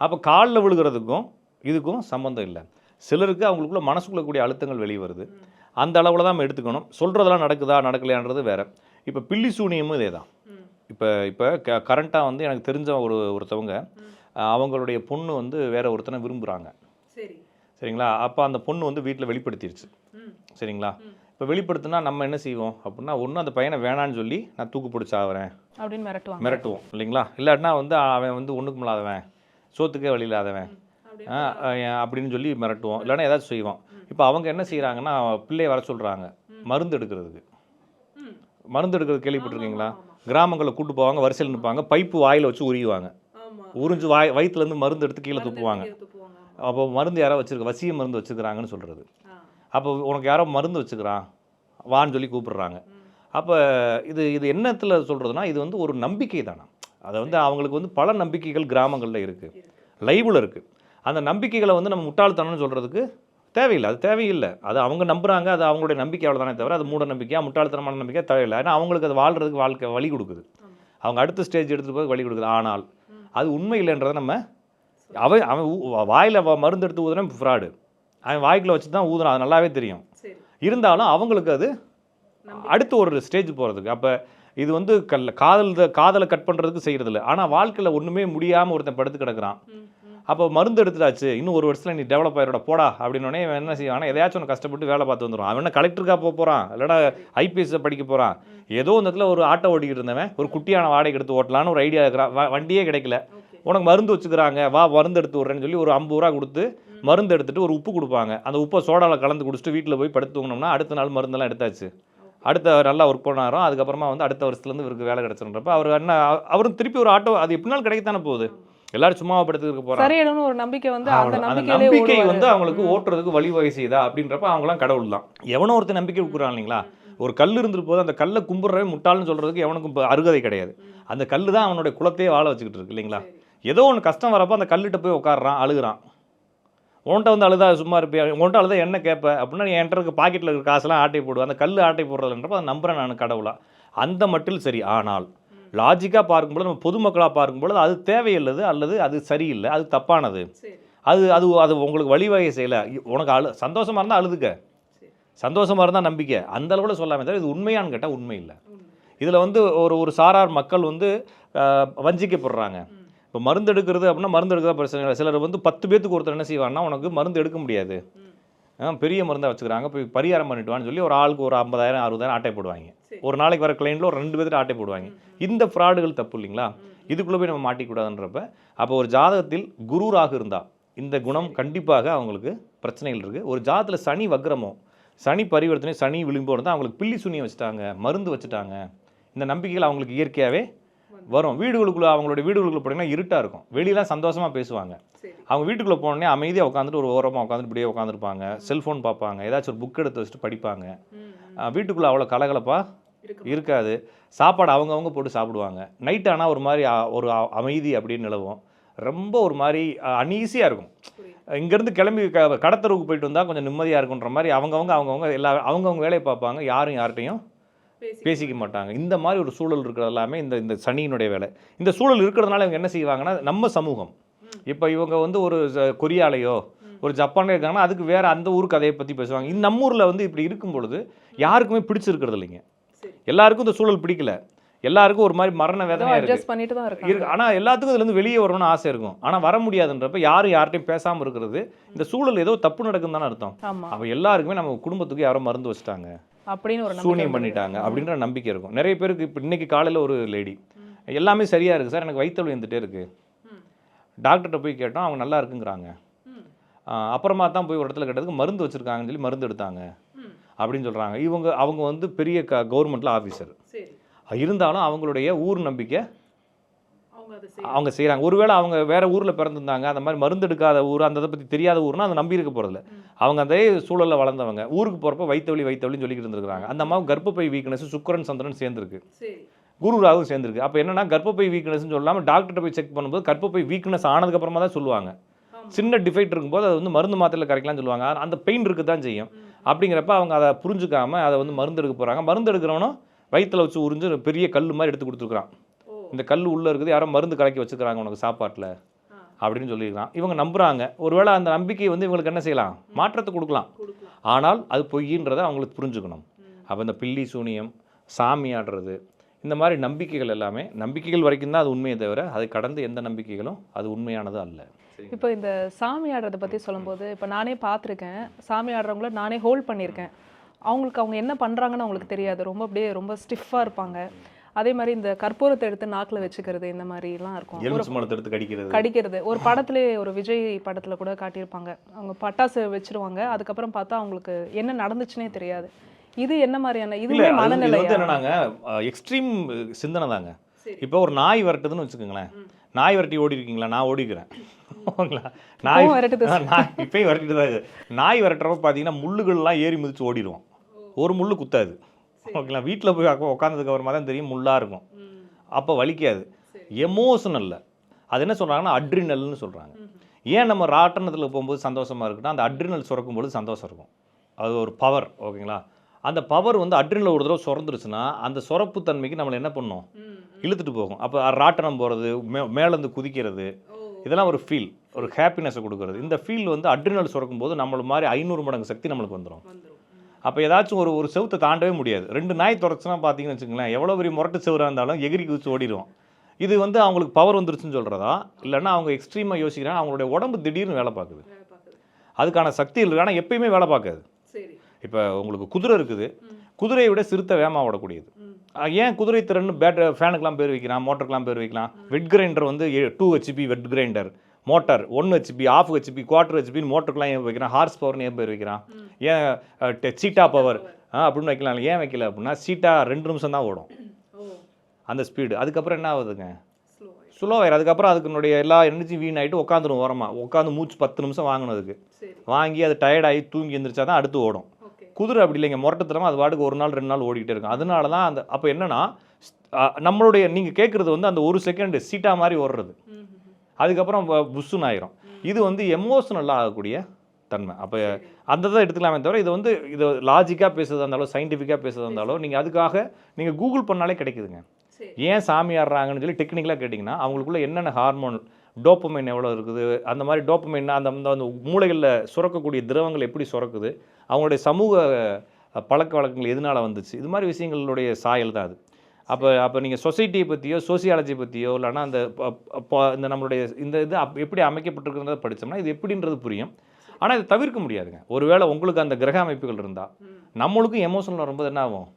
அப்போ காலில் விழுகிறதுக்கும் இதுக்கும் சம்மந்தம் இல்லை. சிலருக்கு அவங்களுக்குள்ள மனசுக்குள்ள கூடிய அழுத்தங்கள் வெளியே வருது. அந்த அளவில் தான் நம்ம எடுத்துக்கணும். சொல்கிறதெல்லாம் நடக்குதா நடக்கலையான்றது வேற. இப்போ பில்லி சூனியமும் இதே தான் இப்போ இப்போ க கரண்ட்டாக வந்து எனக்கு தெரிஞ்ச ஒரு ஒருத்தவங்க அவங்களுடைய பொண்ணு வந்து வேற ஒருத்தனை விரும்புகிறாங்க சரிங்களா? அப்போ அந்த பொண்ணு வந்து வீட்டில் வெளிப்படுத்திருச்சு. ம். சரிங்களா? இப்போ வெளிப்படுத்தினா நம்ம என்ன செய்வோம்? அப்படின்னா ஒன்று அந்த பையனை வேணான்னு சொல்லி நான் தூக்கு பிடிச்சி ஆகிறேன் அப்படின்னு மிரட்டுவாங்க. மிரட்டுவோம். இல்லைங்களா? இல்லாட்டினா வந்து அவன் வந்து ஒன்றுக்கும் இல்லாதவன். சோத்துக்கே வழி இல்லாதவன். ஆ, அஹ், அப்படின்னு சொல்லி மிரட்டுவோம். இல்லைன்னா ஏதாச்சும் செய்வோம். இப்போ அவங்க என்ன செய்கிறாங்கன்னா பிள்ளைய வர சொல்கிறாங்க மருந்து எடுக்கிறதுக்கு. மருந்து எடுக்கிறது கேள்விப்பட்டிருக்கீங்களா? கிராமங்களில் கூட்டு போவாங்க வரிசையில் நிற்பாங்க பைப்பு வாயில் வச்சு உரியுவாங்க உறிஞ்சு வாய் வயிற்றுலேருந்து மருந்து எடுத்து கீழே துப்புவாங்க. அப்போ மருந்து யாரோ வச்சிருக்க வசிய மருந்து வச்சுக்கிறாங்கன்னு சொல்கிறது அப்போ உனக்கு யாரோ மருந்து வச்சுக்கிறான் வான்னு சொல்லி கூப்பிடுறாங்க. அப்போ இது இது என்னத்தில் சொல்கிறதுனா இது வந்து ஒரு நம்பிக்கை தானே? அதை வந்து அவங்களுக்கு வந்து பல நம்பிக்கைகள் கிராமங்களில் இருக்குது லைவில் இருக்குது அந்த நம்பிக்கைகளை வந்து நம்ம முட்டாள்தனம்னு சொல்கிறதுக்கு தேவையில்லை. அது தேவையில்லை. அது அவங்க நம்புறாங்க அது அவங்களுடைய நம்பிக்கை அவ்வளோதானே தவிர அது மூட நம்பிக்கையா முட்டாள்தனமான நம்பிக்கை தேவையில்லை. ஏன்னா அவங்களுக்கு அது வாழ்கிறதுக்கு வாழ்க்கை வழி கொடுக்குது. அவங்க அடுத்த ஸ்டேஜ் எடுத்துகிட்டு போய் வழி கொடுக்குது. ஆனால் அது உண்மை இல்லைன்றதை நம்ம அவன் அவன் வாயில மருந்து எடுத்து ஊதுறேன் ஃப்ராடு அவன் வாய்க்குள்ள வச்சு தான் ஊதுறான். அது நல்லாவே தெரியும். இருந்தாலும் அவங்களுக்கு அது அடுத்து ஒரு ஸ்டேஜ் போகிறதுக்கு அப்போ இது வந்து கல் காதல் காதலை கட் பண்ணுறதுக்கு செய்கிறதில்ல ஆனால் வாழ்க்கையில் ஒன்றுமே முடியாமல் ஒருத்தன் படுத்து கிடக்குறான். அப்போ மருந்து எடுத்துட்டாச்சு. இன்னும் ஒரு வருஷத்தில் நீ டெவலப் ஆயிரோட போடா அப்படின்னோடனே இவன் என்ன செய்வான்? எதையாச்சும் ஒன்று கஷ்டப்பட்டு வேலை பார்த்து வந்துடும் அவன் என்ன கலெக்டருக்கா போக போகிறான் இல்லைனா ஐபிஎஸ் படிக்க போகிறான் ஏதோ இந்த இடத்துல ஒரு ஆட்டோ ஓட்டிக்கிட்டு இருந்தவன். ஒரு குட்டியான வாடகை எடுத்து ஓட்டலான்னு ஒரு ஐடியா இருக்கிறான். வண்டியே கிடைக்கல. உனக்கு மருந்து வச்சுக்கிறாங்க வா மருந்து எடுத்து விட்றேன்னு சொல்லி ஒரு ஐம்பது ரூபா கொடுத்து மருந்து எடுத்துட்டு ஒரு உப்பு கொடுப்பாங்க. அந்த உப்பை சோடாவில் கலந்து குடிச்சிட்டு வீட்டில் போய் படுத்து தூங்கினோம்னா அடுத்த நாள் மருந்தெல்லாம் எடுத்தாச்சு. அடுத்த நல்லா ஒர்க் பண்ணாரோ அதுக்கப்புறமா வந்து அடுத்த வருஷத்துலேருந்து இவருக்கு வேலை கிடச்சிருன்றப்ப அவர் என்ன அவரும் திருப்பி ஒரு ஆட்டோ அது எப்படினாலும் கிடைக்கத்தானே போகுது. எல்லாரும் சும்மாவை படுத்துக்க சரியிடணும்னு ஒரு நம்பிக்கை வந்து அந்த நம்பிக்கை. வந்து அவங்களுக்கு ஓட்டுறதுக்கு வழிவகை செய்தா அப்படின்றப்ப அவங்களாம் கடவுள் தான் எவனோ ஒருத்தர் நம்பிக்கை கொடுக்குறான் இல்லைங்களா? ஒரு கல் இருந்துட்டு போது அந்த கல்லை கும்பிட்றவே முட்டாள்னு சொல்கிறதுக்கு எவனுக்கும் அருகதை கிடையாது. அந்த கல் தான் அவனுடைய குலத்தையே வாழ வச்சுக்கிட்டு இருக்கு இல்லைங்களா? ஏதோ ஒன்று கஷ்டம் வரப்போ அந்த கல்லிட்ட போய் உட்காடுறான் அழுகுறான். உன்கிட்ட வந்து அழுதா சும்மா இருப்பியா? உன்கிட்ட அழுதா என்ன கேட்ப அப்படின்னா நீ என்கிட்ட இருக்க பாக்கெட்டில் இருக்க காசெல்லாம் ஆட்டை போடுவேன் அந்த கல் ஆட்டை போடுறதுன்றப்ப அதை நம்புறேன் நான் கடவுளா. அந்த மட்டில் சரி. ஆனால் லாஜிக்காக பார்க்கும்பொழுது நம்ம பொதுமக்களாக பார்க்கும்பொழுது அது தேவையில்லது அல்லது அது சரியில்லை. அது தப்பானது. அது அது அது உங்களுக்கு வழிவகை செய்யலை. உனக்கு அழு சந்தோஷமாக இருந்தால் அழுதுக்க. சந்தோஷமாக இருந்தால் நம்பிக்கை. அந்த அளவில் சொல்லாமே தவிர இது உண்மையான்னு கேட்டால் உண்மை இல்லை. இதில் வந்து ஒரு ஒரு சாரார் மக்கள் வந்து வஞ்சிக்கப்படுறாங்க. இப்போ மருந்து எடுக்கிறது அப்படின்னா மருந்து எடுக்கிறதா பிரச்சனை இல்லை. சிலர் வந்து பத்து பேத்துக்கு ஒருத்தர் என்ன செய்வாங்கன்னா உனக்கு மருந்து எடுக்க முடியாது. பெரிய மருந்தை வச்சுக்கிறாங்க. போய் பரிகாரம் பண்ணிட்டுவான்னு சொல்லி ஒரு ஆளுக்கு ஒரு ஐம்பதாயிரம் அறுபதாயிரம் ஆட்டை போடுவாங்க. ஒரு நாளைக்கு வர கிளைண்ட்ல ஒரு ரெண்டு பேர்த்து ஆட்டை போடுவாங்க. இந்த ஃப்ராடுகள் தப்பு இல்லைங்களா? இதுக்குள்ளே போய் நம்ம மாட்டிக்கூடாதுன்றப்ப அப்போ ஒரு ஜாதகத்தில் குருராக இருந்தால் இந்த குணம் கண்டிப்பாக அவங்களுக்கு பிரச்சனைகள் இருக்குது ஒரு ஜாதகத்தில் சனி வக்ரமோ சனி பரிவர்த்தனை சனி விளிம்போ இருந்தால் அவங்களுக்கு பில்லி சுனியை வச்சுட்டாங்க மருந்து வச்சுட்டாங்க. இந்த நம்பிக்கைகள் அவங்களுக்கு இயற்கையாகவே வரும். வீடுகளுக்குள்ள அவங்களோட வீடுகளுக்குள்ள போனீங்கன்னா இருட்டாக இருக்கும். வெளியெல்லாம் சந்தோஷமாக பேசுவாங்க. அவங்க வீட்டுக்குள்ளே போனோடனே அமைதியாக உட்காந்துட்டு ஒரு ஓரமாக உட்காந்துட்டு இப்படியே உட்காந்துருப்பாங்க செல்ஃபோன் பார்ப்பாங்க. ஏதாச்சும் ஒரு புக் எடுத்து வச்சுட்டு படிப்பாங்க. வீட்டுக்குள்ளே அவ்வளோ கலகலப்பாக இருக்காது. சாப்பாடு அவங்கவங்க போட்டு சாப்பிடுவாங்க. நைட் ஆனால் ஒரு மாதிரி ஒரு அ- அமைதி அப்படின்னு நிலவும். ரொம்ப ஒரு மாதிரி அன்ஈஸியாக இருக்கும். இங்கேருந்து கிளம்பி க கடத்தருவுக்கு போயிட்டு வந்தால் கொஞ்சம் நிம்மதியாக இருக்குன்ற மாதிரி அவங்கவங்க அவங்கவங்க எல்லா அவங்கவங்க வேலையை பார்ப்பாங்க. யாரும் யார்கிட்டையும் பேசிக்க மாட்டாங்க. இந்த மாதிரி ஒரு சூழல் இருக்கிறது எல்லாமே இந்த இந்த சனியினுடைய வேலை. இந்த சூழல் இருக்கிறதுனால இவங்க என்ன செய்வாங்கன்னா நம்ம சமூகம். இப்போ இவங்க வந்து ஒரு கொரியாலையோ ஒரு ஜப்பான்ல இருக்காங்கன்னா அதுக்கு வேற அந்த ஊர் கதையை பற்றி பேசுவாங்க. இந்த நம்ம ஊரில் வந்து இப்படி இருக்கும் பொழுது யாருக்குமே பிடிச்சிருக்கிறது இல்லைங்க. எல்லாருக்கும் இந்த சூழல் பிடிக்கல. எல்லாருக்கும் ஒரு மாதிரி மரண வேதனையா இருக்கு. இருக்கு. ஆனால் எல்லாத்துக்கும் இதுலேருந்து வெளியே வரணும்னு ஆசை இருக்கும். ஆனால் வர முடியாதுன்றப்ப யாரும் யார்கிட்டையும் பேசாமல் இருக்கிறது இந்த சூழல் ஏதோ தப்பு நடக்குன்னு தானே அர்த்தம். அப்போ எல்லாருக்குமே நம்ம குடும்பத்துக்கு யாரோ மருந்து வச்சுட்டாங்க. அப்படின்னு ஒரு சூனியம். பண்ணிட்டாங்க அப்படின்ற நம்பிக்கை இருக்கும். நிறைய பேருக்கு இப்போ இன்னைக்கு காலையில் ஒரு லேடி எல்லாமே சரியாக இருக்குது சார். எனக்கு வயிற்று வந்துட்டே இருக்குது டாக்டர்கிட்ட போய் கேட்டோம். அவங்க நல்லா இருக்குங்கிறாங்க. அப்புறமா தான் போய் ஒரு இடத்துல கேட்டதுக்கு மருந்து வச்சுருக்காங்கன்னு சொல்லி மருந்து எடுத்தாங்க. அப்படின்னு சொல்கிறாங்க இவங்க அவங்க வந்து பெரிய க கவர்மெண்ட்டில் ஆஃபீஸர் இருந்தாலும் அவங்களுடைய ஊர் நம்பிக்கை அவங்க செய்கிறாங்க ஒருவேளை அவங்க வேற ஊரில் பிறந்திருந்தாங்க அந்த மாதிரி மருந்து எடுக்காத ஊர் அந்த இதை பற்றி தெரியாத ஊர்னா அதை நம்பி இருக்க போகிறதில்ல அவங்க அதே சூழலில் வளர்ந்தவங்க. ஊருக்கு போகிறப்ப வயிற்றுவலி வயிற்றுவலின்னு சொல்லிக்கிட்டு இருந்திருக்காங்க அந்த அம்மாவும் கர்ப்பப்பை வீக்னஸ் சுக்கரன் சந்திரன் சேர்ந்துருக்கு. குரு ராகும் சேர்ந்துருக்கு. அப்போ என்னன்னா கர்ப்பப்பை வீக்னஸ்னு சொல்லாமல் டாக்டர்கிட்ட போய் செக் பண்ணும்போது கர்ப்பப்பை வீக்னஸ் ஆனதுக்கப்புறமா தான் சொல்லுவாங்க. சின்ன டிஃபெக்ட் இருக்கும்போது அது வந்து மருந்து மாத்திரையில் கரைக்கலாம்னு சொல்லுவாங்க. அந்த பெயின் இருக்கு தான் செய்யும் அப்படிங்கிறப்ப அவங்க அதை புரிஞ்சுக்காம அதை வந்து மருந்து எடுக்க போகிறாங்க மருந்து எடுக்கிறவனும் வயித்துல வச்சு உறிஞ்சு பெரிய கல் மாதிரி எடுத்து கொடுத்துருக்குறான். இந்த கல் உள்ளே இருக்குது யாரோ மருந்து கலக்கி வச்சுக்கிறாங்க உனக்கு சாப்பாட்டில் அப்படின்னு சொல்லியிருக்கான் இவங்க நம்புறாங்க. ஒருவேளை அந்த நம்பிக்கை வந்து இவங்களுக்கு என்ன செய்யலாம்? மாற்றத்தை கொடுக்கலாம். ஆனால் அது பொய்ன்றதை அவங்களுக்கு புரிஞ்சுக்கணும். அப்போ இந்த பில்லி சூனியம் சாமி ஆடுறது இந்த மாதிரி நம்பிக்கைகள் எல்லாமே நம்பிக்கைகள் வரைக்கும் தான் அது உண்மையை தவிர அதை கடந்து எந்த நம்பிக்கைகளும் அது உண்மையானது அல்ல. இப்போ இந்த சாமி ஆடுறத பற்றி சொல்லும்போது இப்போ நானே பார்த்துருக்கேன். சாமி ஆடுறவங்கள நானே ஹோல்ட் பண்ணியிருக்கேன். அவங்களுக்கு அவங்க என்ன பண்ணுறாங்கன்னு அவங்களுக்கு தெரியாது. ரொம்ப அப்படியே ரொம்ப ஸ்டிஃபாக இருப்பாங்க. அதே மாதிரி இந்த கற்பூரத்தை எடுத்து நாக்கில் வச்சுக்கிறது இந்த மாதிரிலாம் இருக்கும். எடுத்து கடிக்கிறது. கடிக்கிறது. ஒரு படத்திலே ஒரு விஜய் படத்துல கூட காட்டியிருப்பாங்க. அவங்க பட்டாசு வச்சிருவாங்க. அதுக்கப்புறம் பார்த்தா அவங்களுக்கு என்ன நடந்துச்சுன்னே தெரியாது. இது என்ன மாதிரியான இதுவுமே வந்து என்னன்னாங்க எக்ஸ்ட்ரீம் சிந்தனை தாங்க. இப்போ ஒரு நாய் விரட்டுதுன்னு வச்சுக்கோங்களேன். நாய் விரட்டி ஓடி இருக்கீங்களா? நான் ஓடிக்கிறேன். ஓகேங்களா? நாய் நாய் இப்பயும் விரட்டிட்டு தான். நாய் விரட்டுறப்ப பார்த்தீங்கன்னா முள்ளுகள்லாம் ஏறி மிதிச்சு ஓடிடுவோம் ஒரு முள்ளு குத்தாது. ஓகேங்களா? வீட்டில் போய் உட்காந்ததுக்கு அப்புறமா தான் தெரியும் முள்ளா இருக்கும். அப்போ வலிக்காது. எமோஷனல்ல அது என்ன சொல்றாங்கன்னா அட்ரினல்னு சொல்றாங்க. ஏன் நம்ம ராட்டனத்தில் போகும்போது சந்தோஷமா இருக்குன்னா அந்த அட்ரினல் சுரக்கும் பொழுது சந்தோஷம் இருக்கும். அது ஒரு பவர் ஓகேங்களா? அந்த பவர் வந்து அட்ரினல் ஒரு தடவை சுரந்துருச்சுன்னா அந்த சுரப்பு தன்மைக்கு நம்மளை என்ன பண்ணும்? இழுத்துட்டு போகும். அப்போ ராட்டனம் போகிறது மே மேலேருந்து குதிக்கிறது இதெல்லாம் ஒரு ஃபீல் ஒரு ஹாப்பினஸை கொடுக்குறது. இந்த ஃபீல் வந்து அட்ரினல் சுரக்கும் போது நம்மள மாதிரி ஐநூறு மடங்கு சக்தி நம்மளுக்கு வந்துடும் அப்போ ஏதாச்சும் ஒரு ஒரு செவுத்தை தாண்டவே முடியாது. ரெண்டு நாய் துரச்சுனா பார்த்தீங்கன்னு வச்சுங்களேன் எவ்வளோ பெரிய முரட்டு செவராக இருந்தாலும் எகிரி குதிச்சு ஓடிடும் இது வந்து அவங்களுக்கு பவர் வந்துருச்சுன்னு சொல்கிறதா இல்லைன்னா அவங்க எக்ஸ்ட்ரீமாக யோசிக்கிறாங்க அவங்களுடைய உடம்பு திடீர்னு வேலை பார்க்குது. அதுக்கான சக்தி இருக்குது ஆனால் எப்பயுமே வேலை பார்க்காது. இப்போ உங்களுக்கு குதிரை இருக்குது. குதிரையை விட சிறுத்தை வேகமாக ஓடக்கூடியது. ஏன் குதிரை திறன் பேட் ஃபேனுக்கெலாம் பேர் வைக்கலாம் மோட்டருக்கெலாம் பேர் வைக்கலாம் வெட் கிரைண்டர் வந்து two HP wet grinder motor one HP half HP quarter HP மோட்டருக்குலாம் ஏன் வைக்கிறான்? ஹார்ஸ் பவர்னு ஏன் பேர் வைக்கிறான்? ஏன் சீட்டா பவர் அப்படின்னு வைக்கலாம். ஏன் வைக்கல அப்படின்னா சீட்டா ரெண்டு நிமிஷம் தான் ஓடும். அந்த ஸ்பீடு அதுக்கப்புறம் என்ன ஆகுதுங்க? ஸ்லோ ஆயிரும். அதுக்கப்புறம் அதுக்குனுடைய எல்லா எனர்ஜி வீணாயிட்டு உட்காந்துரும் ஓரமாக உட்காந்து மூச்சு பத்து நிமிஷம் வாங்கணும் அதுக்கு. வாங்கி அது டயர்டாகி தூங்கி எந்திரிச்சா தான் அடுத்து ஓடும். குதிரை அப்படி இல்லைங்க. முரட்டுத்தனமா அது பாட்டுக்கு ஒரு நாள் ரெண்டு நாள் ஓடிக்கிட்டே இருக்கும். அதனால தான் அந்த அப்போ என்னன்னா நம்மளுடைய நீங்கள் கேட்குறது வந்து அந்த ஒரு செகண்ட் சீட்டா மாதிரி ஓடுறது. அதுக்கப்புறம் புஷ்ஷுன்னு ஆயிரும். இது வந்து எமோஷனலாக ஆகக்கூடிய தன்மை. அப்போ அந்த தான் எடுத்துக்கலாமே தவிர இது வந்து இது லாஜிக்காக பேசுறதா இருந்தாலும் சயின்டிஃபிக்காக பேசுறதா இருந்தாலும் நீங்கள் அதுக்காக நீங்கள் கூகுள் பண்ணாலே கிடைக்குதுங்க. ஏன் சாமி ஆடுறாங்கன்னு சொல்லி டெக்னிக்கலாக கேட்டிங்கன்னா அவங்களுக்குள்ள என்னென்ன ஹார்மோன் டோப்பமைன் எவ்வளோ இருக்குது அந்த மாதிரி டோப்பமைன் அந்த அந்த அந்த மூளைகளில் சுரக்கக்கூடிய திரவங்கள் எப்படி சுரக்குது அவங்களுடைய சமூக பழக்க வழக்கங்கள் எதனால் வந்துச்சு இது மாதிரி விஷயங்களுடைய சாயல் தான் அது. அப்போ அப்போ நீங்கள் சொசைட்டியை பற்றியோ சோசியாலஜி பற்றியோ இல்லைன்னா அந்த இந்த நம்மளுடைய இந்த இது அப் எப்படி அமைக்கப்பட்டிருக்கிறத படித்தோம்னா இது எப்படின்றது புரியும். ஆனால் இது தவிர்க்க முடியாதுங்க. ஒருவேளை உங்களுக்கு அந்த கிரக அமைப்புகள் இருந்தால் நம்மளுக்கும் எமோஷனல் வரும்போது என்ன ஆகும்?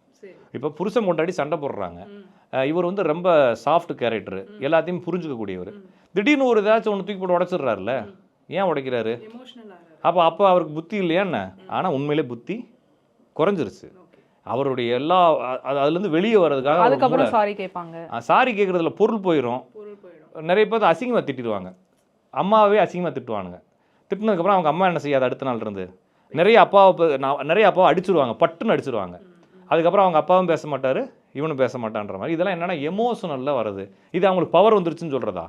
இப்போ புருஷன் கொண்டாடி சண்டை போடுறாங்க. இவர் வந்து ரொம்ப சாஃப்ட் கேரக்டர் எல்லாத்தையும் புரிஞ்சுக்கக்கூடியவர். திடீர்னு ஒரு ஏதாச்சும் ஒன்று தூக்கி போட்டு உடச்சிடுறாருல ஏன் உடைக்கிறாரு? அப்போ அப்போ அவருக்கு புத்தி இல்லையா என்ன? ஆனால் உண்மையிலே புத்தி குறைஞ்சிருச்சு. அவருடைய எல்லா அது- அதுலேருந்து வெளியே வர்றதுக்காக அதுக்கப்புறம் சாரி கேட்பாங்க. சாரி கேட்குறதுல பொருள் போயிடும். நிறைய பேர் அசிங்கமாக திட்டிடுவாங்க. அம்மாவே அசிங்கமாக திட்டுவானுங்க. திட்டினதுக்கப்புறம் அவங்க அம்மா என்ன செய்யாது அடுத்த நாள் இருந்து? நிறைய அப்பாவை நான் நிறைய அப்பாவை அடிச்சிருவாங்க. பட்டுன்னு அடிச்சிருவாங்க. அதுக்கப்புறம் அவங்க அப்பாவும் பேச மாட்டார் இவனும் பேச மாட்டான்ற மாதிரி. இதெல்லாம் என்னென்னா எமோஷனலில் வருது. இது அவங்களுக்கு பவர் வந்துருச்சுன்னு சொல்கிறதா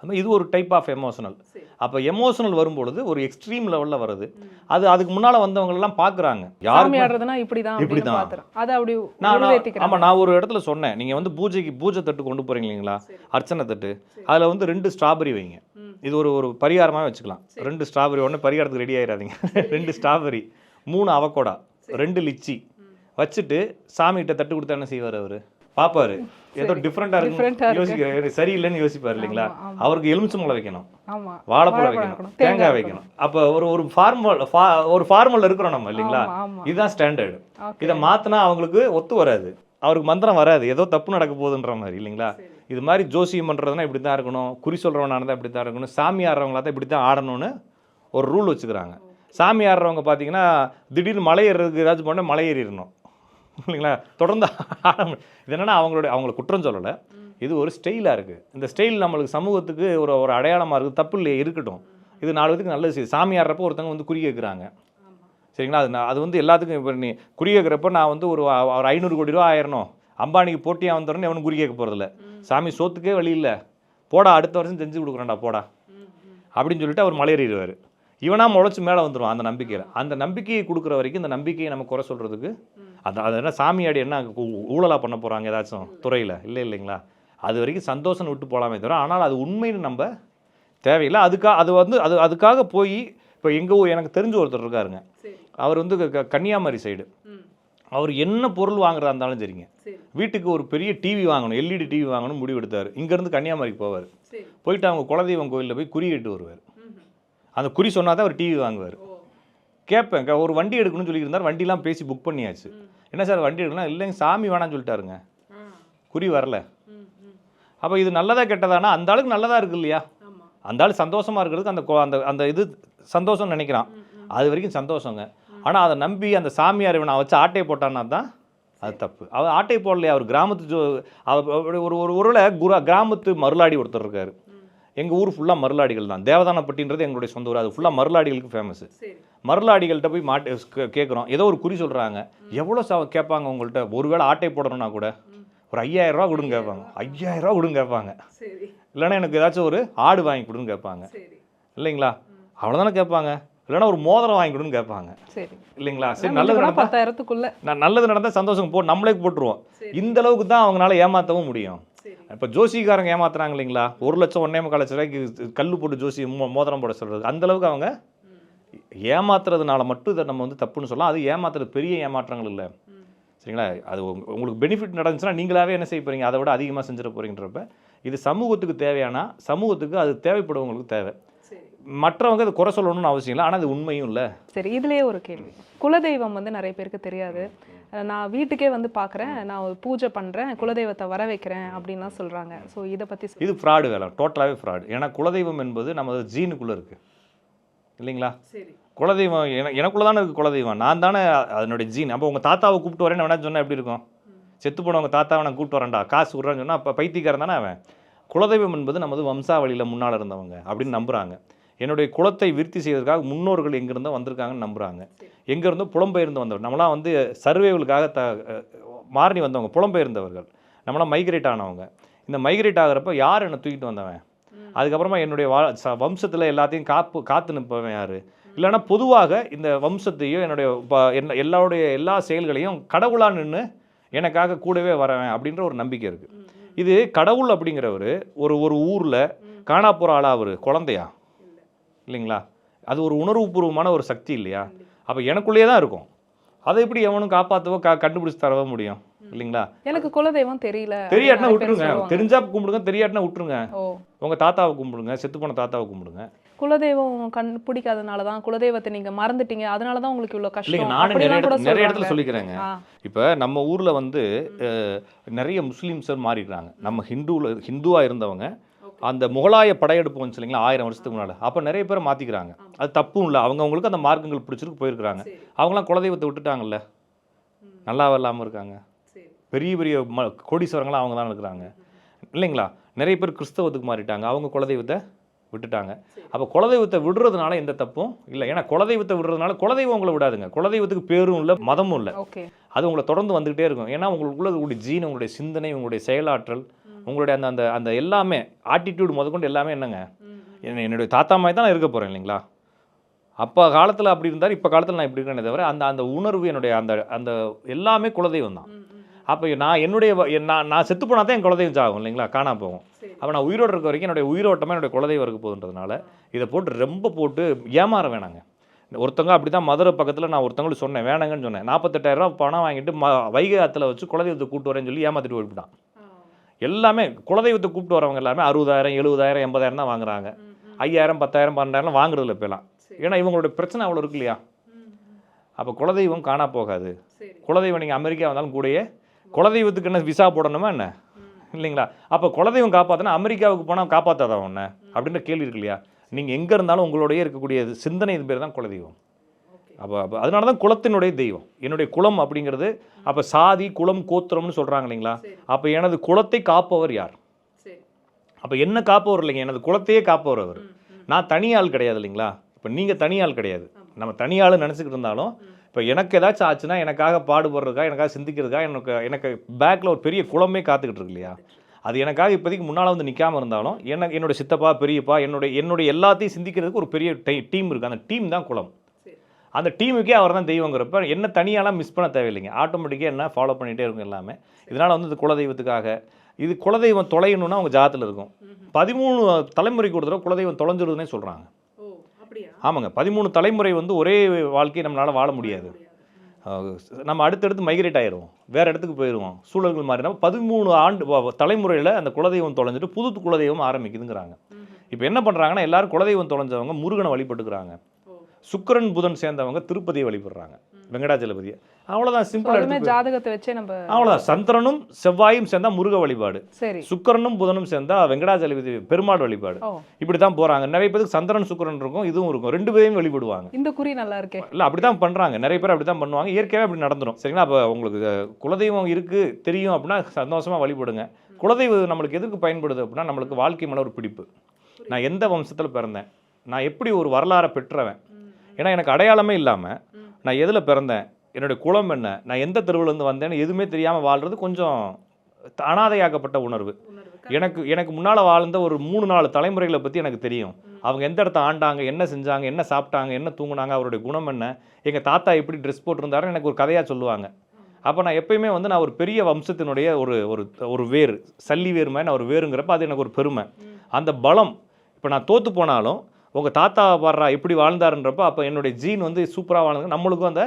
அது மாதிரி இது ஒரு டைப் ஆஃப் எமோஷனல் அப்போ எமோஷனல் வரும்பொழுது ஒரு எக்ஸ்ட்ரீம் லெவலில் வருது. அது அதுக்கு முன்னால் வந்தவங்களெல்லாம் பார்க்குறாங்க யாருமே ஆடுறதுன்னா அப்படின்னு இப்படிதான். பாத்துறோம் அதை அப்படி நான் ஆமாம் நான் ஒரு இடத்துல சொன்னேன். நீங்கள் வந்து பூஜைக்கு பூஜை தட்டு கொண்டு போகிறீங்க இல்லைங்களா? அர்ச்சனை தட்டு. அதில் வந்து ரெண்டு ஸ்ட்ராபெரி வைங்க. இது ஒரு ஒரு பரிகாரமாக வச்சுக்கலாம். ரெண்டு ஸ்ட்ராபெரி ஒன்று பரிகாரத்துக்கு ரெடி ஆயிடாதீங்க ரெண்டு ஸ்ட்ராபெரி மூணு அவக்கோடா ரெண்டு லிச்சி. வச்சுட்டு சாமிகிட்ட தட்டு கொடுத்தா என்ன செய்வார் அவர்? பார்ப்பாரு ஏதோ டிஃப்ரெண்ட்டாக Different-ஆ இருக்கு இருக்கு. யோசிக்க சரியில்லைன்னு யோசிப்பார் இல்லைங்களா. அவருக்கு எலுமிச்சம்பழம் வைக்கணும். வாழைப்பழம் வைக்கணும். தேங்காய் வைக்கணும். அப்போ ஒரு ஒரு ஃபார்மல் ஒரு ஃபார்மல் இருக்கிறோம் நம்ம இல்லைங்களா. இதுதான் ஸ்டாண்டர்டு. இதை மாற்றினா அவங்களுக்கு ஒத்து வராது. அவருக்கு மந்திரம் வராது. ஏதோ தப்பு நடக்க போகுதுன்ற மாதிரி இல்லைங்களா? இது மாதிரி ஜோசியம் பண்ணுறதுனா இப்படி தான் இருக்கணும். குறி சொல்கிறவனா இருந்தால் இப்படி தான் இருக்கணும். சாமி ஆடுறவங்களா தான் இப்படி தான் ஆடணும்னு ஒரு ரூல் வச்சுக்கிறாங்க. சாமி ஆடுறவங்க பார்த்தீங்கன்னா திடீர்னு மலை ஏறுறதுக்கு ஏதாச்சும் பண்ண மலை ஏறிடணும். இல்லைங்களா? தொடர்ந்து ஆட இது என்னென்னா அவங்களுடைய அவங்கள குற்றம் சொல்லலை. இது ஒரு ஸ்டைலாக இருக்குது இந்த ஸ்டைல் நம்மளுக்கு சமூகத்துக்கு ஒரு ஒரு அடையாளமாக இருக்குது தப்பு இல்லையே இருக்கட்டும். இது நாலு பேருக்கு நல்லது செய்யுது. சாமி ஆடுறப்போ ஒருத்தவங்க வந்து குறி கேட்குறாங்க சரிங்களா? அது நான் அது வந்து எல்லாத்துக்கும் இப்போ நீ குறி கேட்குறப்ப நான் வந்து ஒரு ஒரு ஐநூறு கோடி ரூபா ஆயிரணும். அம்பானிக்கு போட்டியாக வந்துடுறேன்னு எவனும் குறி கேட்க போகிறதில்ல சாமி சோத்துக்கே வழி இல்லை. போடா அடுத்த வருஷம் செஞ்சு கொடுக்குறேன்டா போடா. அப்படின்னு சொல்லிட்டு அவர் மலையேறிடுவார். இவனாக முளைச்சி மேலே வந்துடும் அந்த நம்பிக்கையில். அந்த நம்பிக்கையை கொடுக்குற வரைக்கும் இந்த நம்பிக்கையை நம்ம குறை சொல்கிறதுக்கு அது அது என்ன சாமியாடி என்ன ஊ- ஊழலா பண்ண போகிறாங்க ஏதாச்சும் துறையில்? இல்லை இல்லைங்களா? அது வரைக்கும் சந்தோஷம் விட்டு போகலாமே தவிர ஆனால் அது உண்மைன்னு நம்ம தேவையில்லை. அதுக்காக அது வந்து அது அதுக்காக போய் இப்போ எங்கள் ஊர் எனக்கு தெரிஞ்ச ஒருத்தர் இருக்காருங்க. அவர் வந்து கன்னியாகுமரி சைடு. அவர் என்ன பொருள் வாங்குறதா இருந்தாலும் சரிங்க. வீட்டுக்கு ஒரு பெரிய டிவி வாங்கணும் எல்இடி டிவி வாங்கணும் முடிவு எடுத்தார். இங்கேருந்து கன்னியாகுமரிக்கு போவார். போயிட்டு அவங்க குலதெய்வம் கோயிலில் போய் குறி கட்டு வருவார். அந்த குறி சொன்னா தான் அவர் டிவி வாங்குவார். கேட்பேன் ஒரு வண்டி எடுக்கணும்னு சொல்லியிருந்தார். வண்டிலாம் பேசி புக் பண்ணியாச்சு. என்ன சார் வண்டி எடுக்கலாம் இல்லைங்க சாமி வேணாம்னு சொல்லிட்டாருங்க. குறி வரல. அப்போ இது நல்லதா கெட்டதானா? அந்த ஆளுக்கு நல்லதா இருக்கு இல்லையா? அந்த ஆள் சந்தோஷமா இருக்கிறதுக்கு அந்த அந்த அந்த இது சந்தோஷம் நினைக்கிறான். அது வரைக்கும் சந்தோஷங்க. ஆனால் அதை நம்பி அந்த சாமியார் இவனை வச்சு ஆட்டையை போட்டான்னா தான் அது தப்பு. அவர் ஆட்டையை போடலையா? அவர் கிராமத்து ஜோ அவர் ஒரு ஒரு ஒருவேளை குரா கிராமத்து மருளாடி ஒருத்தர் இருக்காரு. எங்கள் ஊர் ஃபுல்லாக மருளாடிகள் தான். தேவதானப்பட்டின்றது எங்களுடைய சொந்த ஊர். அது ஃபுல்லாக மருளாடிகளுக்கு ஃபேமஸ் மருளாடிகள்கிட்ட போய் மாட்டு கேட்குறோம் ஏதோ ஒரு குறி சொல்கிறாங்க எவ்வளோ ச கேட்பாங்க உங்கள்கிட்ட ஒருவேளை ஆட்டை போடணும்னா கூட ஒரு ஐயாயிரம் ரூபா கொடுங்க கேட்பாங்க ஐயாயிரம் ரூபா? கொடுங்க கேட்பாங்க இல்லைன்னா எனக்கு ஏதாச்சும் ஒரு ஆடு வாங்கி கொடுன்னு கேட்பாங்க இல்லைங்களா? அவ்வளோதானே கேட்பாங்க இல்லைன்னா ஒரு மோதிரம் வாங்கி கொடுன்னு கேட்பாங்க சரி. இல்லைங்களா? சரி நல்லது நடந்தா பத்தாயிரத்துக்குள்ள. நான் நல்லது நடந்தால் சந்தோஷம் போ நம்மளே போட்டுருவோம். இந்த அளவுக்கு தான் அவங்களால ஏமாற்றவும் முடியும். இப்போ ஜோசிக்காரங்க ஏமாத்துறாங்க இல்லைங்களா? ஒரு லட்சம் ஒன்னே முக்கால் லட்ச ரூபாய்க்கு கல் போட்டு ஜோசி மோ- மோதிரம் போட சொல்கிறது அந்த அளவுக்கு அவங்க ஏமாத்துறதுனால மட்டும் இதை நம்ம வந்து தப்புன்னு சொல்லலாம். அது ஏமாத்துறது பெரிய ஏமாற்றங்கள் இல்லை. சரிங்களா? அது உங்க- உங்களுக்கு பெனிஃபிட் நடந்துச்சுன்னா நீங்களாவே என்ன செய்ய போறீங்க? அதை விட அதிகமாக செஞ்சிட போறீங்கன்றப்ப இது சமூகத்துக்கு தேவையானா சமூகத்துக்கு அது தேவைப்படுவங்களுக்கு தேவை. மற்றவங்க அதை குறை சொல்லணும்னு அவசியம் இல்லை. ஆனால் அது உண்மையும் இல்லை. சரி இதுலயே ஒரு கேள்வி. குலதெய்வம் வந்து நிறைய பேருக்கு தெரியாது. நான் வீட்டுக்கே வந்து பார்க்குறேன் நான் ஒரு பூஜை பண்ணுறேன் குலதெய்வத்தை வர வைக்கிறேன் அப்படின்லாம் சொல்கிறாங்க ஸோ இதை பற்றி இது ஃப்ராடு வேலை டோட்டலாகவே ஃப்ராடு ஏன்னா குலதெய்வம் என்பது நம்ம ஜீனுக்குள்ளே இருக்குது இல்லைங்களா? சரி. குலதெய்வம் என எனக்குள்ள தானே இருக்குது குலதெய்வம். நான் தானே அதனுடைய ஜீன். அப்போ உங்கள் தாத்தாவை கூப்பிட்டு வரேன்னு வேணா சொன்னால் எப்படி இருக்கும்? செத்து போனவங்க தாத்தாவை நான் கூப்பிட்டு வரேன்டா. காசு விட்றான்னு சொன்னால் அப்போ பைத்தியக்காரன் தானே அவன்? குலதெய்வம் என்பது நமது வம்சாவளியில் முன்னால் இருந்தவங்க அப்படின்னு நம்புகிறாங்க என்னுடைய குலத்தை விருத்தி செய்வதற்காக முன்னோர்கள் எங்கேருந்தோ வந்திருக்காங்கன்னு நம்புகிறாங்க எங்கேருந்தோ புலம்பெயர்ந்து வந்தவர். நம்மளாம் வந்து சர்வேவுகளுக்காக த மாறி வந்தவங்க புலம்பெயர்ந்தவர்கள். நம்மளாம் மைக்ரேட் ஆனவங்க. இந்த மைக்ரேட் ஆகிறப்ப யார் என்னை தூக்கிட்டு வந்தவன்? அதுக்கப்புறமா என்னுடைய வா ச வம்சத்தில் எல்லாத்தையும் காப்பு காத்து நிற்பவன் யார்? இல்லைன்னா பொதுவாக இந்த வம்சத்தையும் என்னுடைய எல்லாருடைய எல்லா செயல்களையும் கடவுளாக நின்று எனக்காக கூடவே வரவன் அப்படின்ற ஒரு நம்பிக்கை இருக்குது இது கடவுள் அப்படிங்கிறவர் ஒரு ஒரு ஊரில் காணாப்புற ஆளா அவர் குழந்தையா? இல்லைங்களா? அது ஒரு உணர்வுபூர்வமான ஒரு சக்தி இல்லையா? அப்போ எனக்குள்ளேயே தான் இருக்கும். அதை எப்படி எவனும் காப்பாற்றவோ கா கண்டுபிடிச்சு தரவோ முடியும்? இல்லைங்களா? எனக்கு குலதெய்வம் தெரியல தெரியாட்டினா விட்டுருங்க. தெரிஞ்சா கும்பிடுங்க தெரியாட்டினா விட்டுருங்க. உங்கள் தாத்தாவை கும்பிடுங்க செத்து போன தாத்தாவை கும்பிடுங்க. குலதெய்வம் கண் பிடிக்காதனால தான் குலதெய்வத்தை நீங்க மறந்துட்டீங்க. அதனால தான் உங்களுக்கு இவ்வளவு இல்லைங்க கஷ்டம் நானும் நிறைய இடத்துல நிறைய இடத்துல. சொல்லிக்கிறேங்க. இப்போ நம்ம ஊரில் வந்து நிறைய முஸ்லீம்ஸ் மாறிடுறாங்க. நம்ம ஹிந்துவில் ஹிந்துவாக இருந்தவங்க அந்த முகலாய படையெடுப்பு வந்துச்சு இல்லைங்களா ஆயிரம் வருஷத்துக்கு முன்னால். அப்போ நிறைய பேர் மாற்றிக்கிறாங்க அது தப்பும் இல்லை. அவங்கவுங்களுக்கு அந்த மார்க்கங்கள் பிடிச்சிருக்கு போயிருக்கிறாங்க. அவங்களாம் குலதெய்வத்தை விட்டுட்டாங்கல்ல. நல்லா இல்லாமல் இருக்காங்க. பெரிய பெரிய ம கோடீஸ்வரங்களாம் அவங்க தான் இருக்கிறாங்க இல்லைங்களா? நிறைய பேர் கிறிஸ்தவத்துக்கு மாறிட்டாங்க. அவங்க குலதெய்வத்தை விட்டுட்டாங்க. அப்போ குலதெய்வத்தை விடுறதுனால எந்த தப்பும் இல்லை. ஏன்னா குலதெய்வத்தை விடுறதுனால குலதெய்வம் உங்களை விடாதுங்க. குலதெய்வத்துக்கு பேரும் இல்லை மதமும் இல்லை. அது உங்களை தொடர்ந்து வந்துகிட்டே இருக்கும். ஏன்னா உங்களுக்குள்ள இருக்கக்கூடிய ஜீன் உங்களுடைய சிந்தனை உங்களுடைய செயலாற்றல் உங்களுடைய அந்த அந்த அந்த எல்லாமே ஆட்டிடியூட் முதற்கொண்டு எல்லாமே என்னங்க? என்ன- என்னுடைய தாத்தா மாதிரி தான் நான் இருக்க போகிறேன் இல்லைங்களா? அப்போ காலத்தில் அப்படி இருந்தார் இப்போ காலத்தில் நான் இப்படி இருக்கேனே தவிர அந்த அந்த உணர்வு என்னுடைய அந்த அந்த எல்லாமே குலதெய்வம் தான். அப்போ நான் என்னுடைய நான் நான் செத்து போனால் தான் என் குலதெய்வம் சாகும் இல்லைங்களா? காணாம போகும். அப்போ நான் உயிரோடு இருக்க வரைக்கும் என்னுடைய உயிரோட்டமாக என்னுடைய குலதெய்வம் இருக்க போகுதுன்றதுனால இதை போட்டு ரொம்ப போட்டு ஏமாற வேணாங்க. ஒருத்தவங்க அப்படி தான் மதுரை பக்கத்தில் நான் ஒருத்தவங்களுக்கு சொன்னேன் வேணாங்கன்னு சொன்னேன். நாற்பத்தெட்டாயிரம் ரூபாய் பணம் வாங்கிட்டு ம வைகை ஆற்றுல வச்சு குலதெய்வத்தை கூப்பிட்டு வரேன்னு சொல்லி ஏமாத்திட்டு போய்விட்டான் எல்லாமே குலதெய்வத்தை கூப்பிட்டு வரவங்க எல்லாமே அறுபதாயிரம் எழுபதாயிரம் எண்பதாயிரம் தான் வாங்குறாங்க. ஐயாயிரம் பத்தாயிரம் பன்னெண்டாயிரம் வாங்குறதில்ல இப்போலாம் ஏன்னா இவங்களோட பிரச்சனை அவ்வளோ இருக்கு இல்லையா? அப்போ குலதெய்வம் காணா போகாது. குலதெய்வம் நீங்கள் அமெரிக்கா வந்தாலும் கூடயே குலதெய்வத்துக்கு என்ன விசா போடணுமா என்ன? இல்லைங்களா? அப்போ குலதெய்வம் காப்பாற்றினா அமெரிக்காவுக்கு போனால் காப்பாற்றாதா உன்னை? அப்படின்ற கேள்வி இருக்கு இல்லையா? நீங்கள் எங்கே இருந்தாலும் உங்களுடைய இருக்கக்கூடிய சிந்தனை இது பேர் தான் குலதெய்வம். அப்போ அப்போ அதனால தான் குலத்தினுடைய தெய்வம். என்னுடைய குலம் அப்படிங்கிறது அப்போ சாதி குலம் கோத்திரம்னு சொல்கிறாங்க இல்லைங்களா? அப்போ எனது குலத்தை காப்பவர் யார்? அப்போ என்ன காப்பவர் இல்லைங்க? எனது குலத்தையே காப்பவர் அவர். நான் தனியாள் கிடையாது இல்லைங்களா? இப்போ நீங்கள் தனியாள் கிடையாது. நம்ம தனியாள் நினச்சிக்கிட்டு இருந்தாலும் இப்போ எனக்கு ஏதாச்சும் ஆச்சுன்னா எனக்காக பாடுபடுறதுக்கா எனக்காக சிந்திக்கிறதுக்கா எனக்கு எனக்கு பேக்கில் ஒரு பெரிய குளமே காத்துக்கிட்டு இருக்கு இல்லையா? அது எனக்காக இப்போதைக்கு முன்னால் வந்து நிற்காம இருந்தாலும் எனக்கு என்னோட சித்தப்பா பெரியப்பா என்னுடைய என்னுடைய எல்லாத்தையும் சிந்திக்கிறதுக்கு ஒரு பெரிய டீம் இருக்குது அந்த டீம் தான் குலம். அந்த டீமுக்கே அவர் தான் தெய்வங்கிறப்ப என்ன தனியாலாம் மிஸ் பண்ண தேவையில்லைங்க. ஆட்டோமேட்டிக்காக என்ன ஃபாலோ பண்ணிகிட்டே இருக்கும் எல்லாமே. இதனால் வந்து இது குலதெய்வத்துக்காக இது குலதெய்வம் தொலையணும்னா அவங்க ஜாதத்தில் இருக்கும். பதிமூணு தலைமுறைக்கு ஒரு தடவை குலதெய்வம் தொலைஞ்சிருதுன்னே சொல்கிறாங்க ஆமாங்க. பதிமூணு தலைமுறை வந்து ஒரே வாழ்க்கையை நம்மளால் வாழ முடியாது. நம்ம அடுத்தடுத்து மைக்ரேட் ஆயிடுவோம் வேறு இடத்துக்கு போயிடுவோம் சூழல்கள் மாறினா பதிமூணு ஆண்டு தலைமுறையில் அந்த குலதெய்வம் தொலைஞ்சிட்டு புது குலதெய்வம் ஆரம்பிக்குதுங்கிறாங்க. இப்போ என்ன பண்ணுறாங்கன்னா எல்லாரும் குலதெய்வம் தொலைஞ்சவங்க முருகனை வழிபட்டுக்கிறாங்க. சுக்கிரன் புதன் சேர்ந்தவங்க திருப்பதியை வழிபடுறாங்க. வெங்கடாச்சலபதியை அவ்வளோதான் சிம்பிள் அதுவுமே எடுத்து ஜாதகத்தை வச்சே நம்ம அவ்வளோதான் சந்திரனும் செவ்வாயும் சேர்ந்தா முருக வழிபாடு. சரி. சுக்கிரனும் புதனும் சேர்ந்தா வெங்கடாச்சலபதி பெருமாள் வழிபாடு. இப்படி தான் போகிறாங்க நிறைய பேருக்கு சந்திரன் சுக்கிரன் இருக்கும் இதுவும் இருக்கும். ரெண்டு பேரையும் வழிபடுவாங்க. இந்த குறி நல்லா இருக்கே. இல்லை அப்படி தான் பண்ணுறாங்க நிறைய பேர் அப்படி தான் பண்ணுவாங்க. இயற்கையாகவே அப்படி நடந்துடும் சரிங்களா? அப்போ உங்களுக்கு குலதெய்வம் இருக்குது தெரியும் அப்படின்னா சந்தோஷமாக வழிபடுங்க. குலதெய்வம் நம்மளுக்கு எதுக்கு பயன்படுது அப்படின்னா நம்மளுக்கு வாழ்க்கை மேலே ஒரு பிடிப்பு. நான் எந்த வம்சத்தில் பிறந்தேன்? நான் எப்படி ஒரு வரலாறை பெற்றவன்? ஏன்னா எனக்கு அடையாளமே இல்லாமல் நான் எதில் பிறந்தேன்? என்னுடைய குலம் என்ன? நான் எந்த தெருவுலேருந்து வந்தேன்னு எதுவுமே தெரியாமல் வாழ்கிறது கொஞ்சம் அனாதையாக்கப்பட்ட உணர்வு. எனக்கு எனக்கு முன்னால் வாழ்ந்த ஒரு மூணு நாலு தலைமுறைகளை பற்றி எனக்கு தெரியும். அவங்க எந்த இடத்த ஆண்டாங்க என்ன செஞ்சாங்க என்ன சாப்பிட்டாங்க என்ன தூங்குனாங்க அவருடைய குணம் என்ன? எங்கள் தாத்தா எப்படி ட்ரெஸ் போட்டிருந்தாருன்னு எனக்கு ஒரு கதையாக சொல்லுவாங்க. அப்போ நான் எப்பயுமே வந்து நான் ஒரு பெரிய வம்சத்தினுடைய ஒரு ஒரு ஒரு வேர் சல்லி வேர் மாதிரி நான் ஒரு வேருங்கிறப்ப அது எனக்கு ஒரு பெருமை. அந்த பலம் இப்போ நான் தோற்று போனாலும் உங்கள் தாத்தா பாடுறா எப்படி வாழ்ந்தாருன்றப்ப அப்போ என்னுடைய ஜீன் வந்து சூப்பராக வாழ்ந்து நம்மளுக்கும் அந்த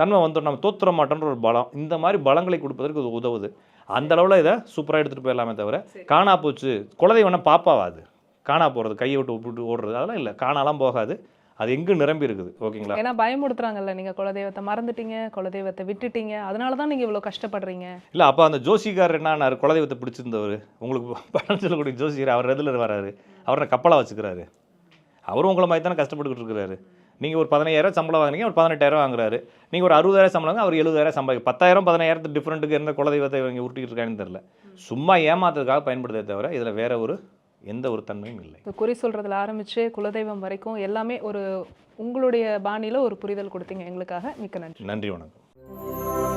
தன்மை வந்துடும் நம்ம தோத்துற மாட்டோன்ற ஒரு பலம். இந்த மாதிரி பலங்களை கொடுப்பதற்கு இது உதவுது. அந்த அளவில் இதை சூப்பராக எடுத்துகிட்டு போயிடலாமே தவிர காணா போச்சு. குலதெய்வம்னா பாப்பாவாது? காணா போகிறது கையை விட்டு விட்டு ஓடுறது அதெல்லாம் இல்லை. காணாலாம் போகாது. அது எங்கே நிரம்பி இருக்குது ஓகேங்களா? ஏன்னா பயமுடுத்துறாங்கல்ல நீங்க குலதெய்வத்தை மறந்துட்டீங்க குலதெய்வத்தை விட்டுட்டீங்க அதனால தான் நீங்க இவ்வளவு கஷ்டப்படுறீங்க. இல்லை அப்போ அந்த ஜோசிகார் என்ன குலதெய்வத்தை பிடிச்சிருந்தவர். உங்களுக்கு பலன் சொல்லக்கூடிய ஜோசிகர் அவர் எதில் வராரு. அவரை கப்பலாக வச்சுக்கிறாரு? அவரும் உங்களை மாதிரி தானே கஷ்டப்பட்டுக்கிட்டு இருக்கிறாரு. நீங்கள் ஒரு பதினையாயிரம் சம்பளம் வாங்குறீங்க ஒரு பதினெட்டாயிரம் வாங்குறாரு. நீங்கள் ஒரு அறுபதாயிரம் சம்பளம் அவர் எழுபதாயிரம் சம்பாதி பத்தாயிரம் பதினாயிரத்து டிஃப்ரெண்ட்டுக்கு எந்த குலதெய்வத்தை இவங்க உருட்டிக்கிட்டு இருக்காங்கன்னு தெரில சும்மா ஏமாத்துறதுக்காக பயன்படுதே தவிர இதில் வேற ஒரு எந்த ஒரு தன்மையும் இல்லை. இந்த குறி சொல்றதுல ஆரம்பிச்சு குலதெய்வம் வரைக்கும் எல்லாமே ஒரு உங்களுடைய பாணியில ஒரு புரிதல் கொடுத்தீங்க. எங்களுக்காக மிக்க நன்றி. நன்றி வணக்கம்.